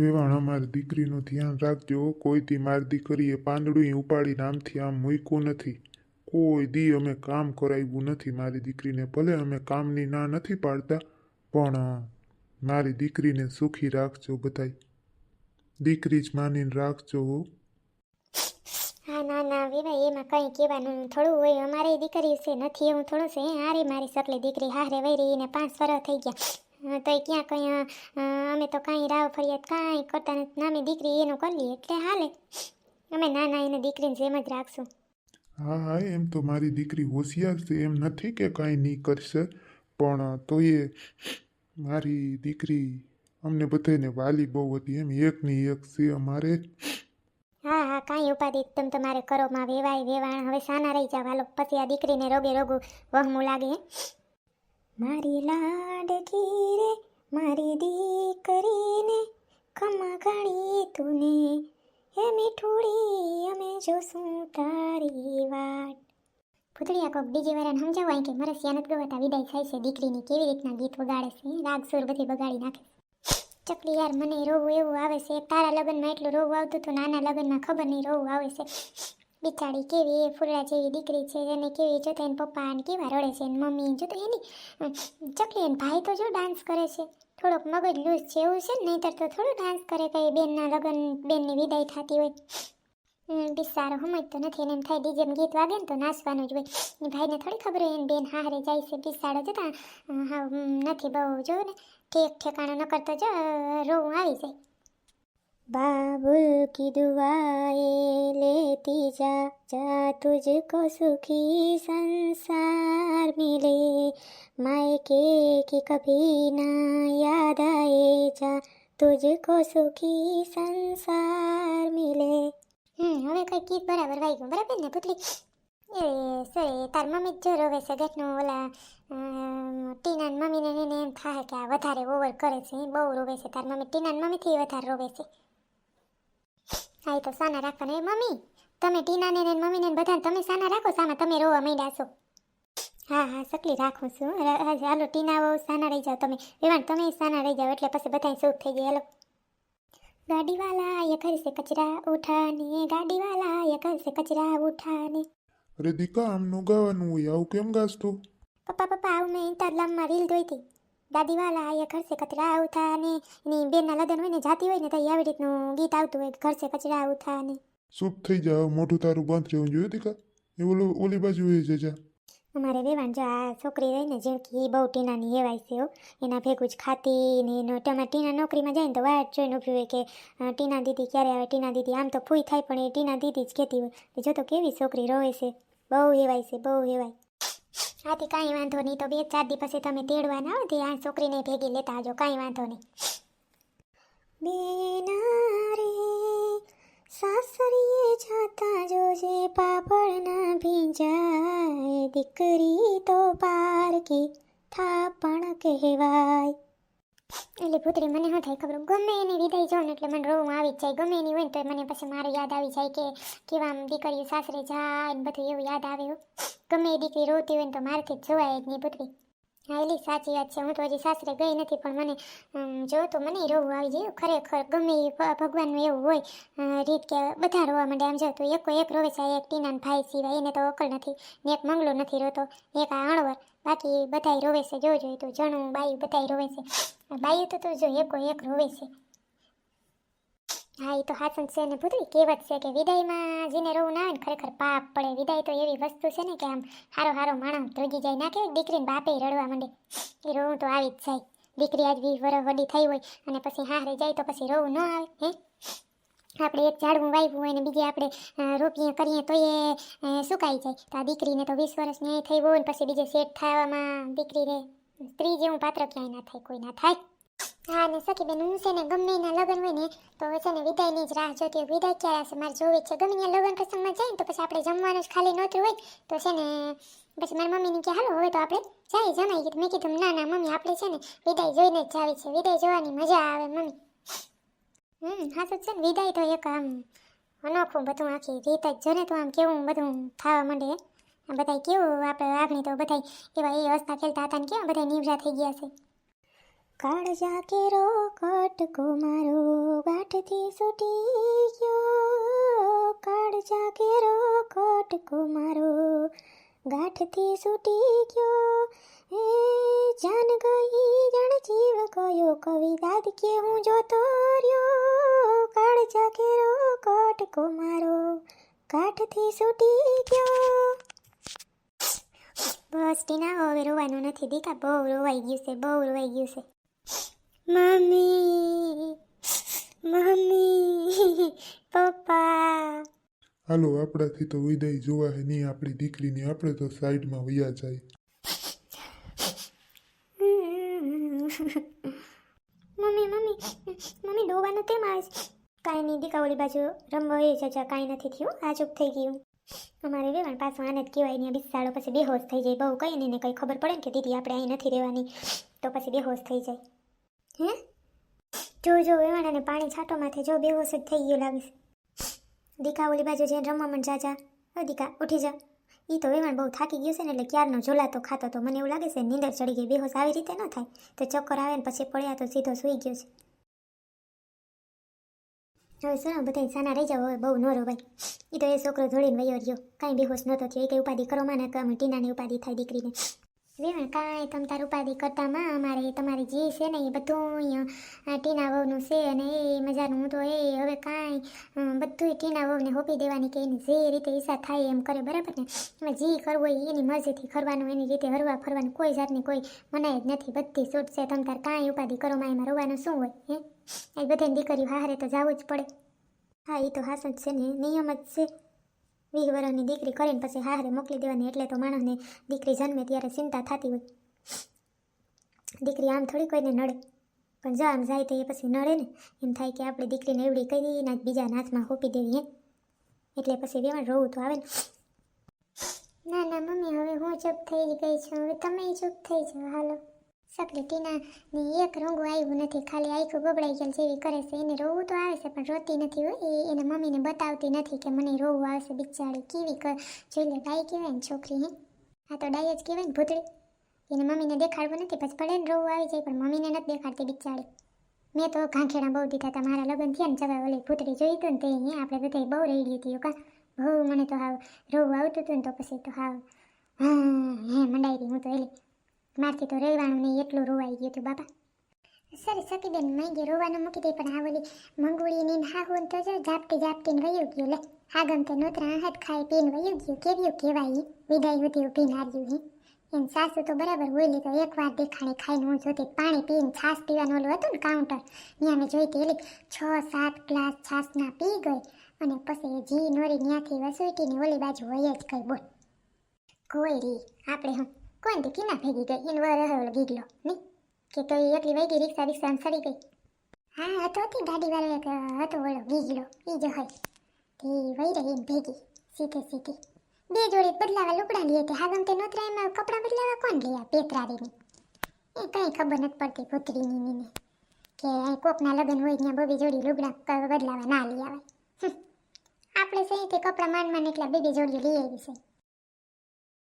વેવાણ અમારી દીકરીનું ધ્યાન રાખજો. કોઈથી મારી દીકરીએ પાંદડું ઉપાડીને આમથી આમ મૂક્યું નથી. કોઈ દી અમે કામ કરાવ્યું નથી મારી દીકરીને. ભલે અમે કામની ના નથી પાડતા, પણ મારી દીકરીને સુખી રાખજો બધાય. દીકરી જ માનીને રાખજો હો. ના ના વેવાય એમાં કંઈ કહેવાનું થોડું હોય. અમારે દીકરી છે, નથી, એવું થોડું છે. હારે મારી સકલી દીકરી હારે વૈરી એને પાંચ વર્ષ થઈ ગયા. અ, એ ક્યાં કંઈ અમે તો કાંઈ રાવ ફરિયાદ કાંઈ કરતા નથી. નામે દીકરી એનું કરી લઈએ એટલે હાલે. અમે નાના એને દીકરીને જેમ જ રાખશું. હા હા એમ તો મારી દીકરી હોશિયાર છે. એમ નથી કે કાંઈ નહીં કરશે. પણ તોય મારી દીકરી અમને બધાને વાલી બહુ હતી. એમ એકની એક છે અમારે. હા હા કાંઈ ઉપાધિ તમે તમારે કરો. માં વેવાય વેવાણ. હવે સાના રહી જાવ. હાલો પછી આ દીકરીને રોગે રોગું વહમું લાગે. મારી લાડકી રે મારી દીકરીને ખમા ઘણી તુને. હે મીઠુડી, અમે જોશું તારી વાટ. ભૂતળિયા કોક બીજી વાર એને સમજાવો કે મારે સિયાનત ગવાતા વિદાય થાય છે, દીકરીની કેવી રીતના ગીત વગાડે છે રાગ સુર બધી બગાડી નાખે ચકલી યાર, મને રોવું એવું આવે છે, તારા લગ્નમાં એટલું રોવું આવતું હતું, નાના લગ્નમાં ખબર નહીં રોવું આવે છે. બિચારી કેવી એ ફૂલડા જેવી દીકરી છે એને કેવી જોતા એને પપ્પા ને કેવા રડે છે એની મમ્મી જોતો એની અ, ચકલી એને ભાઈ તો જો ડાન્સ કરે છે. થોડોક મગજ લૂઝ છે એવું છે નહીંતર તો થોડું ડાન્સ કરે કઈ બેનના લગ્ન બેનની વિદાય થતી હોય. બિચારો સમજતો નથી એને એમ થાય ડીજેમ ગીત વાગે ને તો નાચવાનું જ હોય. ભાઈને થોડી ખબર હોય એને બેન હારે જાય છે બિસાડો જતા હા નથી બહુ જો ને ઠેક ઠેકાણો ન કરતો જો રોવું આવી જાય. बाबुल की दुआएं लेती जा जा तुझको सुखी संसार मिले मायके की कभी ना याद आए जा સુખી સંસાર મિલે હમ હવે કઈ ગીત બરાબર વાગ્યું બરાબર ને પુતલી એ સોરી તાર મમ્મી જ જો રોવે છે ઘટનું ઓલા ટીના મમ્મીને એને એમ થાય કે વધારે ઓવર કરે છે બહુ રોવે છે તાર મમ્મી ટીના મમ્મીથી વધારે રોવે છે હા એ તો સાના રાખવાના. એ મમ્મી તમે ટીનાને ને મમ્મીને બધાને તમે સાના રાખો સામા તમે રોવા માંડ્યા છો. હા હા સકલી રાખું છું. હાલો ટીના આવો સાના રહી જાઓ તમે. વિવાન તમે સાના રહી જાઓ એટલે પછી બધા શૂટ થઈ જાય. હાલો. ગાડીવાલા એ ઘર કચરા ઉઠાને ગાડીવાલા એ ઘર કચરા ઉઠાને. અરે દીકા આમ ગાવાનું હોય આવું કેમ ગાસ તું પપ્પા પપ્પા આવું મેં ઇન્સ્ટાગ્રામમાં રીલ જોઈતી. દાદી વાલા એ ઘર કચરા આવતા ઉઠાને એની બેનના લગ્ન હોય ને જાતી હોય ને તો આવી રીતનું ગીત આવતું હોય ઘરસે કચરા આવતા ઉઠાને ચૂપ થઈ જાવ મોઢું તારું બંધ રહેવું જોઈએ દીકા એ ઓલું ઓલી બાજુ એ જજા અમારે વેવાણ જો આ છોકરી રહીને ને જેમકી બહુ ટીનાની હેવાય છે એના ભેગું જ ખાતી ને એનો તમારે ટીના નોકરીમાં જાય ને તો વાટ જોઈને ઊભી હોય કે ટીના દીદી ક્યારે આવે? ટીના દીદી આમ તો ફૂઈ થાય પણ એ ટીના દીદી જ કહેતી હોય. જો તો કેવી છોકરી રોવે છે. બહુ હેવાય છે બહુ હેવાય આથી કાંઈ વાંધો નહીં. તો બે ચાર દી પછી તમે તેડવા ના આવો આ છોકરીને ભેગી લેતા આવજો. કાંઈ વાંધો નહીં. રે સાસરીએ જાતા જોજે પાપડ ના ભીંજાય. દીકરી તો પારકી થાપણ કહેવાય. એટલે પુત્રી મને શું થાય ખબર. ગમે એની વિદાય જો એટલે મને રોવું આવી જ જાય. ગમે એની હોય ને તો મને પછી મારું યાદ આવી જાય કે કેવા દીકરીઓ સાસરે જાય બધું એવું યાદ આવે ગમે એ દીકરી રોતી હોય ને તો મારથી જ જોવાય જ નહીં ભૂતરી. હા સાચી વાત છે. હું તો હજી સાસરે ગઈ નથી, પણ મને જો તો મને રોવું આવી જાય. ખરેખર ગમે એ ભગવાનનું એવું હોય રીત કે બધા રોવા માંડે. આમ જો તો એકો એક રોવે છે એક ટીનાન ભાઈ સિવાય, એને તો અકલ નથી, ને એક મંગલો નથી રોતો એક આ અણવર. બાકી બધાય રોવે છે જો જોઈએ તો જણું બાયું બધાય રોવે છે. બાયું તો તું જો, એકો એક રોવે છે. હા એ તો હાસન છે ને ભૂતરી કહેવત છે કે વિદાયમાં જેને રોવું ના આવે ને ખરેખર પાપ પડે. વિદાય તો એવી વસ્તુ છે ને કે આમ હારો હારો માણસ ધ્રુજી જાય. ના કે દીકરીને બાપે રડવા માંડે. એ રોવું તો આવી જ જાય. દીકરી આજ વીસ વર્ષ વડી થઈ હોય અને પછી હારે જાય તો પછી રોવું ન આવે, હે? આપણે એક ઝાડવું વાવ્યું હોય ને બીજે આપણે રોપીએ, કરીએ તો એ સુકાઈ જાય. તો આ દીકરીને તો વીસ વર્ષની થઈ હોય ને પછી બીજે સેટ થવામાં દીકરીને સ્ત્રી જેવું પાત્ર ક્યાંય ના થાય, કોઈ ના થાય. હા ને સખી બેન હું છે ને ગમે એના લગ્ન હોય ને, તો છે ને વિદાયની જ રાહ જોતી વિદાય ક્યારે આવશે મારે જોવી છે. ગમે ત્યાં લગ્ન પ્રસંગમાં જાય ને, તો પછી આપણે જમવાનું જ ખાલી નહોતું હોય તો છે ને, પછી મારી મમ્મીને કે, હાલો, હવે તો આપણે જાય, જમાઈ ગયું મેં કીધું, ના ના, મમ્મી, આપણે છે ને વિદાય જોઈને જ જાવી છે. વિદાય જોવાની મજા આવે, મમ્મી. હમ હા તો છે ને. વિદાય તો એક આમ અનોખું બધું, આખી રીત જ. જો ને તો આમ કેવું બધું થવા માંડે. આ બધાય કેવું? આપણે આગળ તો બધાય એવા એ હસતા ખેલતા હતા ને, કેવા બધા નિવરા થઈ ગયા છે. કાળજા કેરો કટકો મારો ગાંઠથી સૂટી ગયો કાળજા કેરો કટકો મારો ગાંઠથી સૂટી ગયો એ જાન ગઈ જણ જીવ ગયો કવિ દાદ કે હું જોતો રહ્યો કાળજા કેરો કટકો મારો ગાંઠથી સૂટી ગયો બસ ટીના હવે રોવાનું નથી દીકા બહુ રોવાઈ ગયું છે બહુ રોવાઈ ગયું છે મમ્મી મમ્મી પપ્પા હાલો આપણાથી તો વિદાય જોવા હે નહીં આપણી દીકરીની આપણે તો સાઈડમાં વયા જાય. મમ્મી મમ્મી મમ્મી ડોવાનું કેમ આજ? કાંઈ નહીં દીકા ઓલી બાજુ રમવા એ જજા કાંઈ નથી થયું આ ચૂપ થઈ ગયું. અમારે વેવાણ પાછું આને જ કહેવાય ને બિસાડો પછી બેહોશ થઈ જાય. બહુ નહીં ને કંઈ ખબર પડે ને કે દીદી આપણે અહીં નથી રહેવાની તો પછી બેહોશ થઈ જાય. હે? જો જો વેવાણ અને પાણી છાંટો માથે જો બેહોશ જ થઈ ગયું લાગે દીકા ઓલી બાજુ જઈને રમવા મન જાજા ઓ દીકા, ઉઠી જા. એ તો વેવાણ બહુ થાકી ગયું છે ને એટલે ક્યારનો ઝોલાતો ખાતો તો મને એવું લાગે છે નીંદર ચડી ગઈ, બેહોશ આવી રીતે ન થાય. તો ચક્કર આવે ને પછી પડ્યા તો સીધો સૂઈ ગયો છે. હવે સુનો બધા સાના રહી જાવ હવે બહુ ન ભાઈ. એ તો એ છોકરો ધોળીને વયો રહ્યો. કાંઈ બેહોશ નહોતો થયો. એ કંઈ ઉપાધિ કરો માં ના કામ ટીનાની ઉપાધિ થાય દીકરીને. વેવાણ કાંઈ તમ તાર ઉપાધિ કરતામાં અમારે તમારી જે છે ને એ બધું ટીના વહુનું છે અને એ મજાનું હું તો એ હવે કાંઈ બધું ટીના વહુને હોપી દેવાની કે એની જે રીતે ઈચ્છા થાય એમ કરે, બરાબર ને? એમાં જે કરવું હોય એની મરજીથી કરવાનું, એની રીતે હરવા ફરવાનું, કોઈ જાતની કોઈ મનાય જ નથી, બધી છૂટ છે, તમ તાર કાંઈ ઉપાધિ કરો, માં એમાં રોવાનું શું હોય, હે? એ બધાની દીકરીઓ હારે તો જવું જ પડે. હા એ તો હાસ જ છે ને, નિયમ જ છે. વીસ વર્ષની દીકરી કરીને પછી હારે મોકલી દેવાની એટલે તો માણસને દીકરી જન્મે ત્યારે ચિંતા થતી હોય. દીકરી આમ થોડી કોઈને નડે, પણ જો આમ જાય તો એ પછી નડે ને. એમ થાય કે આપણે દીકરીને એવડી કરી ના બીજા નાચમાં હોપી દેવી એટલે પછી વેવાણ રોવું તો આવે ને. ના ના, મમ્મી, હવે હું ચૂપ થઈ જ ગઈ છું. હવે તમે ચૂપ થઈ જાઓ. હાલો. ટીનાની એક રંગો આવ્યું નથી, ખાલી આખું ગબડાઈ ગયેલ જેવી કરે છે. એને રોવું તો આવે છે, પણ રોતી નથી હોય એ એને મમ્મીને બતાવતી નથી કે મને રોવું આવશે બિચારી કેવી જોઈ લે ડાઈ કહેવાય ને છોકરી, હે? આ તો ડાઈ જ કહેવાય ને ભૂતળી. એને મમ્મીને દેખાડવું નથી, પછી ભલે ને રોવું આવી જાય, પણ મમ્મીને નથી દેખાડતી બિચારી. મેં તો ઘાંખેડા બહુ દીધા હતા, મારા લગ્ન થયા ને જવા ઓલી ભૂતળી જોઈ હતું ને તે અહીંયા આપણે બધા બહુ રેડી હતી કા. બહુ મને તો હાવ રોવું આવતું હતું ને તો પછી તો હાવ હા હે મંડાઈ હું તો એલી. મારથી તો રહેવાનું નહીં, એટલું રોવાઈ ગયું હતું બાપા. સર સતીબેન માંગે રોવાનું મૂકી દે, પણ આ ઓલી મંગુળી ને હા હું તો જો ઝાપટી ઝાપટીને વયું ગયું, લે. હા ગમતે નોતરા હાથ ખાઈ પીને વયું ગયું, કેવ્યું કહેવાય વિદાય હોતી ઊભી નાર્યું હે. એમ સાસુ તો બરાબર હોય તો એકવાર દેખાણે ખાઈને હું જોતી પાણી પીને, છાશ પીવાનું ઓલું હતું ને કાઉન્ટર ત્યાં મેં જોઈતી એટલે છ, સાત ગ્લાસ છાશના પી ગઈ, અને પછી જી નોરી ત્યાંથી વસૂટીને ઓલી બાજુ વય જ ગઈ, બોલ. કોઈ રી આપણે હું કોણ તે કિના ભેગી ગઈ? એને વર રહ્યો ગીગલો. નહીં કે તો એટલી વહી ગઈ રિક્ષા રિક્ષા સડી ગઈ. હા હતો તે ગાડી વાળો એક હતો ઓલો ગીગલો. એ જ હોય. તે વહી રહી ભેગી, સીધે સીધી. બે જોડી બદલાવા લુકડા લઈએ તે હાગમ તે નોતરા એમાં કપડાં બદલાવા કોણ લઈએ પેતરારીની? એ કંઈ ખબર નથી પડતી ભૂતરીની નીને. કે કોકના લગ્ન હોય ત્યાં બબે જોડી લુગડા બદલાવા ના લઈ આવે. આપણે સહીથી કપડાં માંડ માંડ એટલા બે બે જોડીઓ લઈ આવી છે.